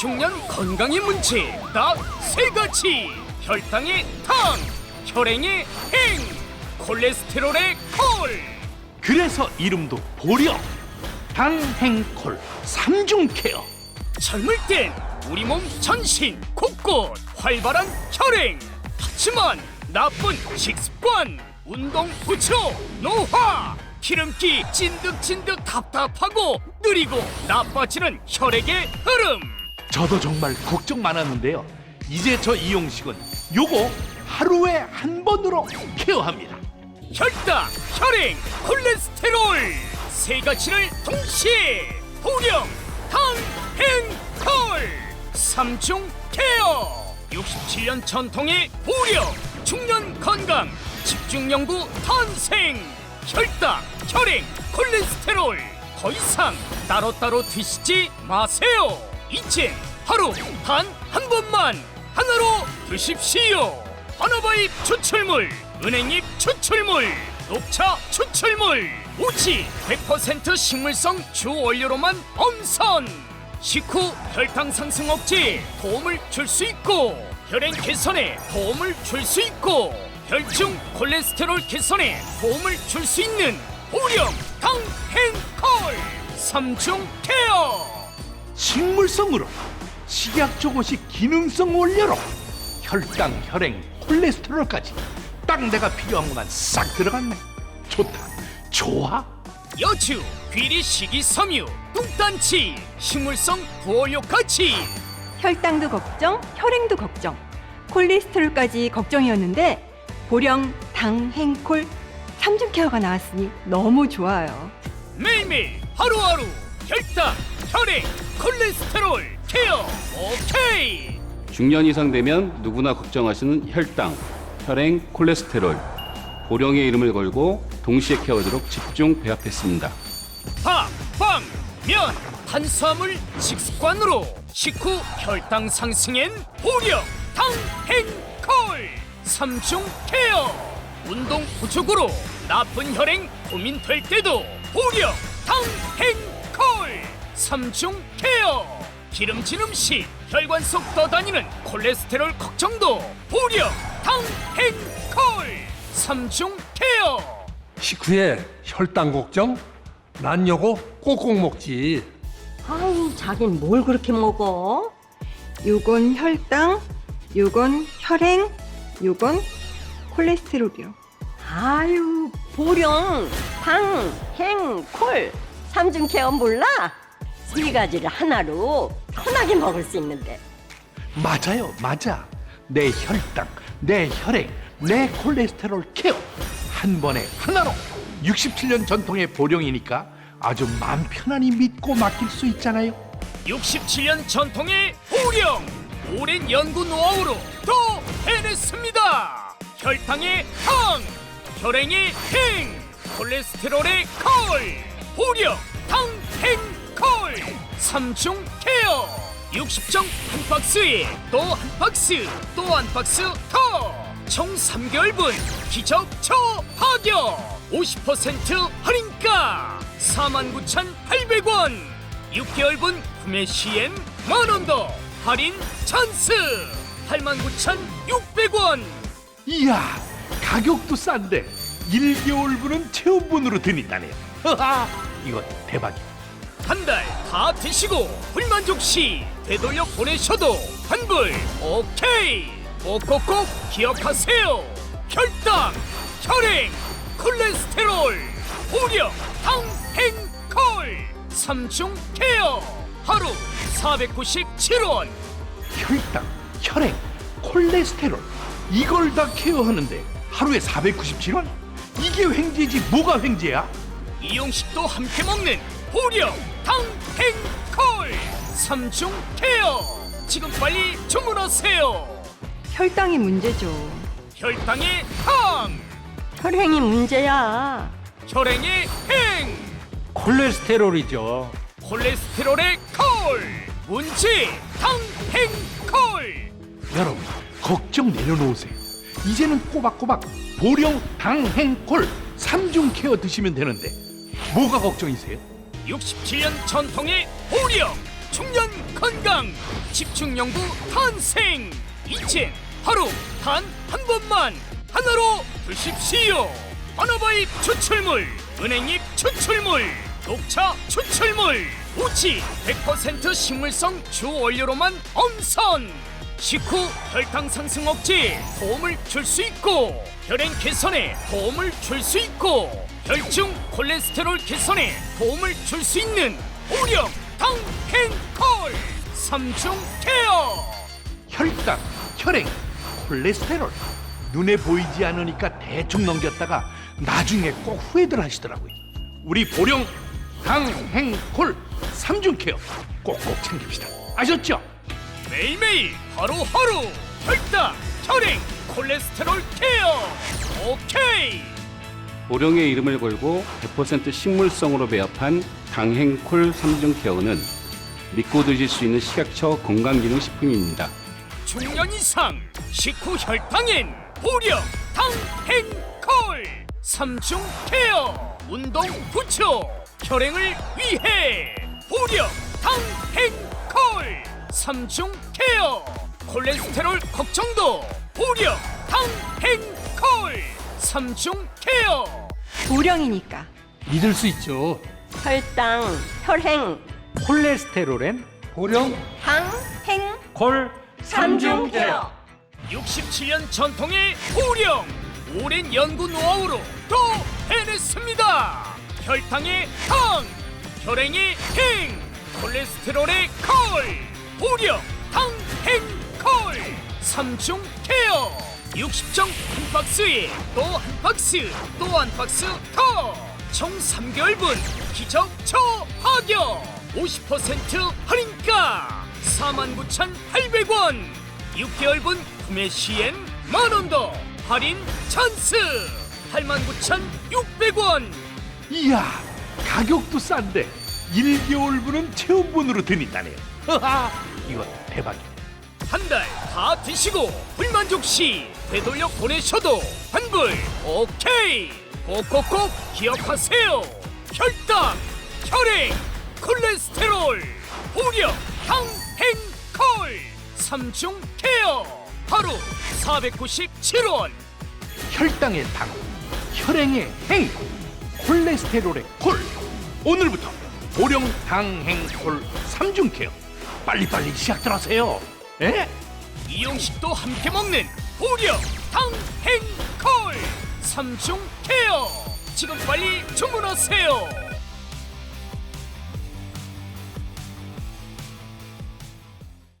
중년 건강의 문제. 딱세 가지. 혈당의 당 혈행의 행 콜레스테롤의 콜. 그래서 이름도 보령 당행콜 삼중 케어. 젊을 땐 우리 몸 전신 곳곳 활발한 혈행. 하지만 나쁜 식습관 운동 부족 노화. 기름기 찐득찐득 답답하고 느리고 나빠지는 혈액의 흐름 저도 정말 걱정 많았는데요. 이제 저 이용식은 요거 하루에 한 번으로 케어합니다. 혈당, 혈행, 콜레스테롤. 세 가지를 동시에 보령, 당, 행, 콜. 삼중 케어. 67년 전통의 보령 중년 건강 집중 연구 탄생. 혈당, 혈행, 콜레스테롤. 더 이상 따로따로 드시지 마세요 이젠 하루 단 한 번만 하나로 드십시오 하나바입 추출물, 은행잎 추출물, 녹차 추출물, 오지 100% 식물성 주 원료로만 엄선. 식후 혈당 상승 억제에 도움을 줄 수 있고 혈행 개선에 도움을 줄 수 있고 혈중 콜레스테롤 개선에 도움을 줄 수 있는 보령 당행콜 삼중 케어. 식물성으로 식약 조고식 기능성 원료로 혈당, 혈행, 콜레스테롤까지 딱 내가 필요한 것만 싹 들어갔네. 좋다. 좋아. 여주, 귀리, 식이섬유, 뚱딴치, 식물성 부어효까지 혈당도 걱정, 혈행도 걱정, 콜레스테롤까지 걱정이었는데 보령 당 행콜 삼중 케어가 나왔으니 너무 좋아요. 매일매일 하루하루 혈당, 혈행, 콜레스테롤 케어. 오케이. 중년 이상 되면 누구나 걱정하시는 혈당, 혈행, 콜레스테롤, 보령의 이름을 걸고 동시에 케어하도록 집중 배합했습니다. 밥, 빵, 면, 탄수화물 식습관으로 식후 혈당 상승엔 보령, 당, 행, 콜. 삼중 케어. 운동 부족으로 나쁜 혈행 고민될 때도 보령, 당, 행, 콜 삼중 케어 기름진 음식 혈관 속 떠다니는 콜레스테롤 걱정도 보령, 당, 행, 콜 삼중 케어 식후에 혈당 걱정? 난 요거 꼭꼭 먹지. 아유, 자긴 뭘 그렇게 먹어? 요건 혈당, 요건 혈행, 요건 콜레스테롤이요. 아유, 보령, 당, 행, 콜, 삼중 케어 몰라? 세 가지를 하나로 편하게 먹을 수 있는데. 맞아요 맞아. 내 혈당, 내 혈액, 내 콜레스테롤 케어. 한 번에 하나로. 67년 전통의 보령이니까 아주 마음 편안히 믿고 맡길 수 있잖아요. 67년 전통의 보령! 오랜 연구 노하우로 더 해냈습니다! 혈당의 당 혈행의 행 콜레스테롤의 콜 보령 당행 콜! 삼중 케어! 60정 한 박스에 또 한 박스 또 한 박스 더 총 3개월분 기적 초파격! 50% 할인가? 49,800원! 6개월분 구매 시엔 만원 더! 할인 찬스! 89,600원! 이야 가격도 싼데 1개월분은 체험분으로 하하 이거 대박이야 한 달 다 드시고 불만족 시 되돌려 보내셔도 환불 오케이. 꼭꼭꼭 기억하세요. 혈당 혈행 콜레스테롤 보령 당행콜. 삼중 케어. 하루 497원. 혈당, 혈액, 콜레스테롤. 이걸 다 케어하는데 하루에 497원? 이게 횡재지 뭐가 횡재야? 이용식도 함께 먹는 보령 당행콜. 삼중 케어. 지금 빨리 주문하세요. 혈당이 문제죠. 혈당의 당 혈행이 문제야. 혈행의 행. 콜레스테롤이죠. 콜레스테롤의 콜. 문제. 당행콜. 여러분 걱정 내려놓으세요. 이제는 꼬박꼬박 보령, 당행콜 삼중 케어 드시면 되는데 뭐가 걱정이세요? 67년 전통의 보령 중년 건강 집중연구 탄생. 이젠 하루 단 한 번만 하나로 드십시오. 하나바입 추출물 은행잎 추출물 녹차 추출물 우치 100% 식물성 주원료로만 엄선. 식후 혈당 상승 억제에 도움을 줄 수 있고 혈행 개선에 도움을 줄 수 있고 혈중 콜레스테롤 개선에 도움을 줄 수 있는 오령 당행콜 삼중 케어 혈당, 혈행, 콜레스테롤 눈에 보이지 않으니까 대충 넘겼다가 나중에 꼭 후회들 하시더라고요. 우리 보령 당행콜 삼중 케어 꼭꼭 챙깁시다. 아셨죠? 매일매일 하루하루 혈당 혈행 콜레스테롤 케어 오케이 보령의 이름을 걸고 100% 식물성으로 배합한 당행콜 삼중 케어는 믿고 드실 수 있는 식약처 건강기능식품입니다. 중년 이상 식후 혈당엔 보령 당행콜 삼중 케어 운동 부초 혈행을 위해 보령 당행콜 삼중 케어 콜레스테롤 걱정도 보령 당행콜 삼중 케어 보령이니까. 믿을 수 있죠. 혈당, 혈행, 콜레스테롤엔 보령 당, 행, 콜 삼중 케어. 67년 전통의 보령. 오랜 연구 노하우로 더 해냈습니다. 혈당의 당 혈행의 행. 콜레스테롤의 콜. 보령 당행콜. 삼중 케어 60정 한 박스에 또 한 박스 또 한 박스 더총 3개월분 기적 저하격. 50% 할인가? 49,800원. 6개월분 구매 시엔 만원 더 할인 찬스. 89,600원. 이야 가격도 싼데 1개월분은 체험분으로 드린다네요. 하하 이거 대박이네. 한 달 다 드시고 불만족 시 되돌려 보내셔도 환불 오케이. 꼭꼭꼭 기억하세요. 혈당 혈행 콜레스테롤 보력 당행콜. 삼중 케어. 하루 497원. 혈당의 당, 혈행의 행, 콜레스테롤의 콜. 오늘부터 보령 당행콜 삼중 케어. 빨리빨리 시작들 하세요. 예? 이용식도 함께 먹는 보력 당행콜 삼중 케어 지금 빨리 주문하세요